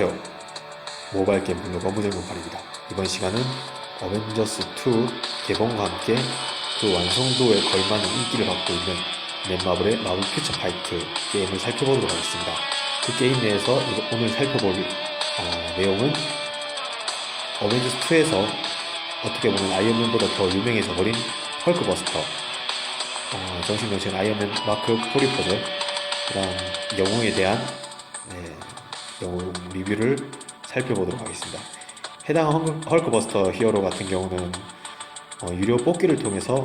안녕하세요. 모바일 게임 블로거 무정문팔입니다. 이번 시간은 어벤져스2 개봉과 함께 그 완성도에 걸맞는 인기를 받고 있는 넷마블의 마블 퓨처 파이트 게임을 살펴보도록 하겠습니다. 그 게임 내에서 오늘 살펴볼 어, 내용은 어벤져스2에서 어떻게 보면 아이언맨보다 더 유명해져 버린 헐크버스터 어, 정식 명칭은 아이언맨 마크 포리퍼죠. 그 다음 영웅에 대한 네, 영웅 리뷰를 살펴보도록 하겠습니다. 해당 헐크- 헐크버스터 히어로 같은 경우는 어, 유료 뽑기를 통해서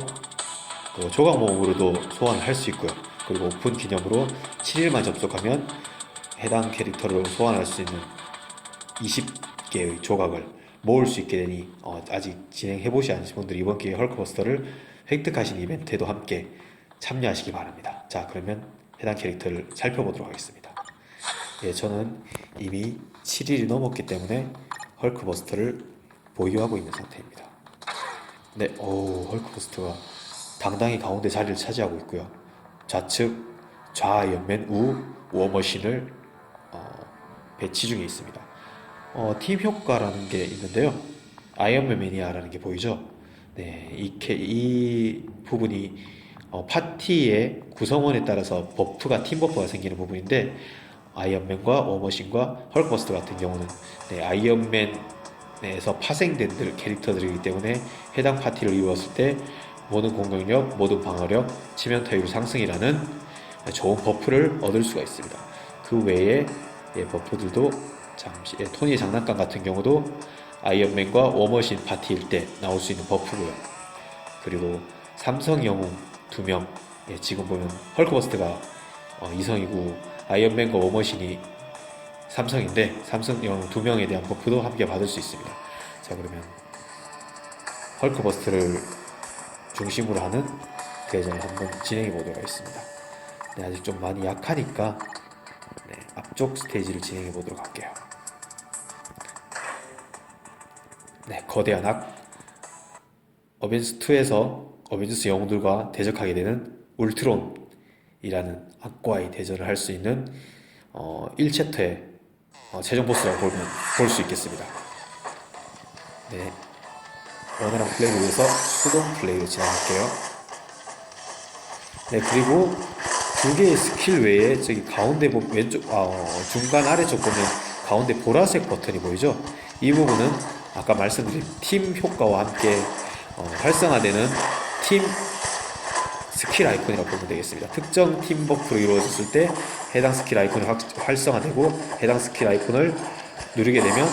그 조각 모음으로도 소환을 할수 있고요. 그리고 오픈 기념으로 7일만 접속하면 해당 캐릭터를 소환할 수 있는 20개의 조각을 모을 수 있게 되니 어, 아직 진행해 보시 않으신 분들이 이번 기회에 헐크버스터를 획득하신 이벤트에도 함께 참여하시기 바랍니다. 자 그러면 해당 캐릭터를 살펴보도록 하겠습니다. 예, 저는 이미 7일이 넘었기 때문에 헐크버스터를 보유하고 있는 상태입니다. 네, 오, 헐크버스터가 당당히 가운데 자리를 차지하고 있고요. 좌측 좌아이언맨 우 워머신을 어, 배치 중에 있습니다. 어, 팀 효과라는 게 있는데요. 아이언맨 매니아라는 게 보이죠? 네, 이, 캐, 이 부분이 어, 파티의 구성원에 따라서 버프가 팀 버프가 생기는 부분인데 아이언맨과 워머신과 헐크버스터 같은 경우는 네, 아이언맨에서 파생된 들- 캐릭터들이기 때문에 해당 파티를 이루었을 때 모든 공격력, 모든 방어력, 치명타율 상승이라는 좋은 버프를 얻을 수가 있습니다. 그 외에 예, 버프들도 잠시 예, 토니의 장난감 같은 경우도 아이언맨과 워머신 파티일 때 나올 수 있는 버프고요. 그리고 삼성 영웅 두 명, 예, 지금 보면 헐크버스터가 어, 이성이고 아이언맨과 워머신이 삼성인데 삼성 영웅 두 명에 대한 버프도 함께 받을 수 있습니다. 자 그러면 헐크버스터를 중심으로 하는 대전을 한번 진행해 보도록 하겠습니다. 네, 아직 좀 많이 약하니까 네, 앞쪽 스테이지를 진행해 보도록 할게요. 네, 거대한 악 어벤져스 2에서 어벤져스 영웅들과 대적하게 되는 울트론 이라는 악과의 대전을 할 수 있는 어, 1챕터의 어, 최종 보스라고 보면 볼 수 있겠습니다. 네, 원활한 플레이를 위해서 수동 플레이로 진행할게요. 네, 그리고 두 개의 스킬 외에 저기 가운데 보 왼쪽 아, 어, 중간 아래쪽 보면 가운데 보라색 버튼이 보이죠? 이 부분은 아까 말씀드린 팀 효과와 함께 어, 활성화되는 팀 스킬 아이콘이라고 보면 되겠습니다. 특정 팀 버프로 이루어졌을 때 해당 스킬 아이콘이 확- 활성화되고 해당 스킬 아이콘을 누르게 되면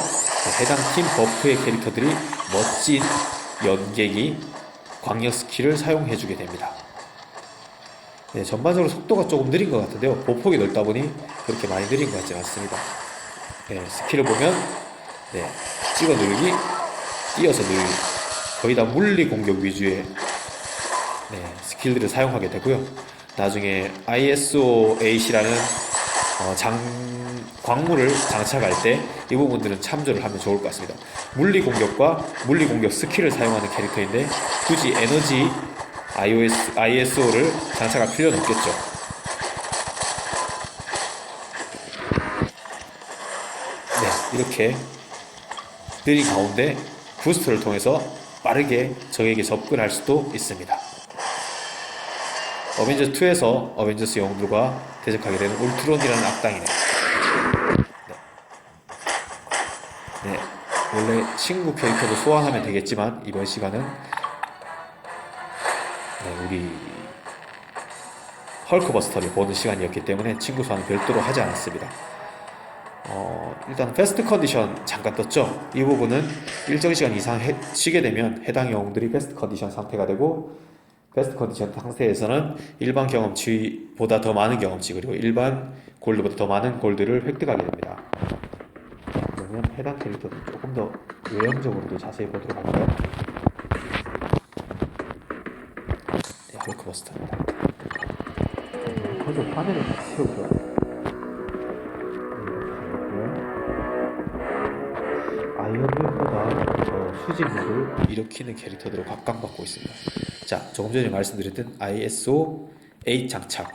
해당 팀 버프의 캐릭터들이 멋진 연객이 광역 스킬을 사용해주게 됩니다. 네, 전반적으로 속도가 조금 느린 것 같은데요. 보폭이 넓다 보니 그렇게 많이 느린 것 같지 않습니다. 네, 스킬을 보면 네, 찍어 누르기, 뛰어서 누르기 거의 다 물리 공격 위주의 네, 스킬들을 사용하게 되고요. 나중에 ISO 8이라는 어, 장 광물을 장착할 때 이 부분들은 참조를 하면 좋을 것 같습니다. 물리 공격과 물리 공격 스킬을 사용하는 캐릭터인데 굳이 에너지 iOS, ISO를 장착할 필요는 없겠죠. 네, 이렇게 느린 가운데 부스트를 통해서 빠르게 적에게 접근할 수도 있습니다. 어벤져스 2에서 어벤져스 영웅들과 대적하게 되는 울트론이라는 악당이네. 네. 네, 원래 친구 캐릭터도 소환하면 되겠지만 이번 시간은 네, 우리 헐크버스터를 보는 시간이었기 때문에 친구 소환은 별도로 하지 않았습니다. 어, 일단 패스트 컨디션 잠깐 떴죠. 이 부분은 일정 시간 이상 해- 쉬게 되면 해당 영웅들이 패스트 컨디션 상태가 되고 패스트 컨디션 상태에서는 일반 경험치보다 더 많은 경험치 그리고 일반 골드보다 더 많은 골드를 획득하게 됩니다. 그러면 해당 캐릭터를 조금 더 외형적으로도 자세히 보도록 할까요? 네, 헐크버스터입니다. 먼저 화면을 채우죠. 아이언맨보다 더 수직물을 일으키는 캐릭터들로 각광받고 있습니다. 자, 조금 전에 말씀드렸던 ISO 8 장착.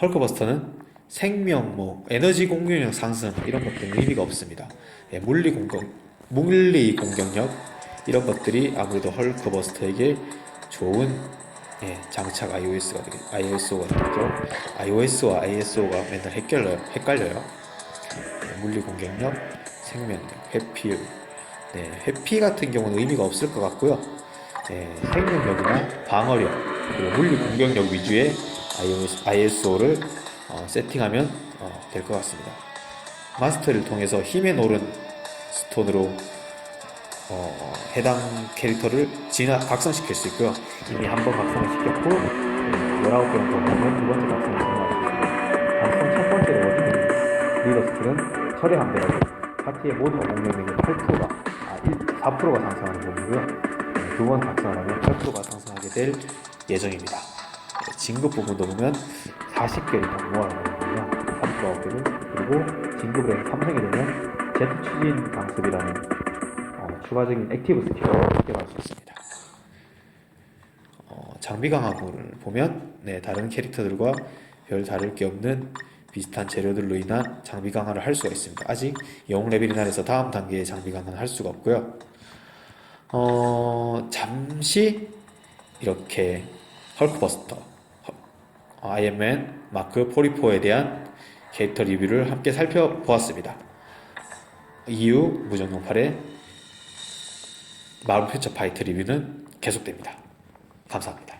헐크버스터는 생명, 뭐 에너지 공격력 상승 이런 것들은 의미가 없습니다. 예, 물리 공격, 물리 공격력 이런 것들이 아무래도 헐크버스터에게 좋은 예, 장착 iOS가 되겠, iOS가 되겠죠. iOS와 ISO가 맨날 헷갈려요. 헷갈려요. 예, 물리 공격력, 생명력, 회피, 네, 회피 같은 경우는 의미가 없을 것 같고요. 예, 생명력이나 방어력 그리고 물리 공격력 위주의 ISO를 어, 세팅하면 어, 될것 같습니다. 마스터를 통해서 힘에 노른 스톤으로 어, 해당 캐릭터를 진화 각성시킬 수 있고요. 이미 한 번 각성을 시켰고 19번 정도 보면 두 번째 각성을 진행하겠습니다. 각성 첫 번째로 리더 스킬은 철의 함대라고 파티의 모든 공격력의 8%가 아, 1, 4%가 상승하는 부분이고요. 두번 각성을 하면 8%가 상승하게 될 예정입니다. 네, 진급 부분도 보면 40개를 다 모아가는군요. 39개를 그리고 진급을 해서 3성이 되면 제트 추진 강습이라는 어, 추가적인 액티브 스킬을 획득할 수 있습니다. 어, 장비 강화구를 보면 네, 다른 캐릭터들과 별 다를 게 없는 비슷한 재료들로 인한 장비 강화를 할 수가 있습니다. 아직 영웅 레벨이 나해서 다음 단계의 장비 강화는 할 수가 없고요. 어, 잠시 이렇게 헐크버스터, 어, 아이언맨 마크 44에 대한 캐릭터 리뷰를 함께 살펴보았습니다. 이후 무정용팔의 마블 퓨처 파이트 리뷰는 계속됩니다. 감사합니다.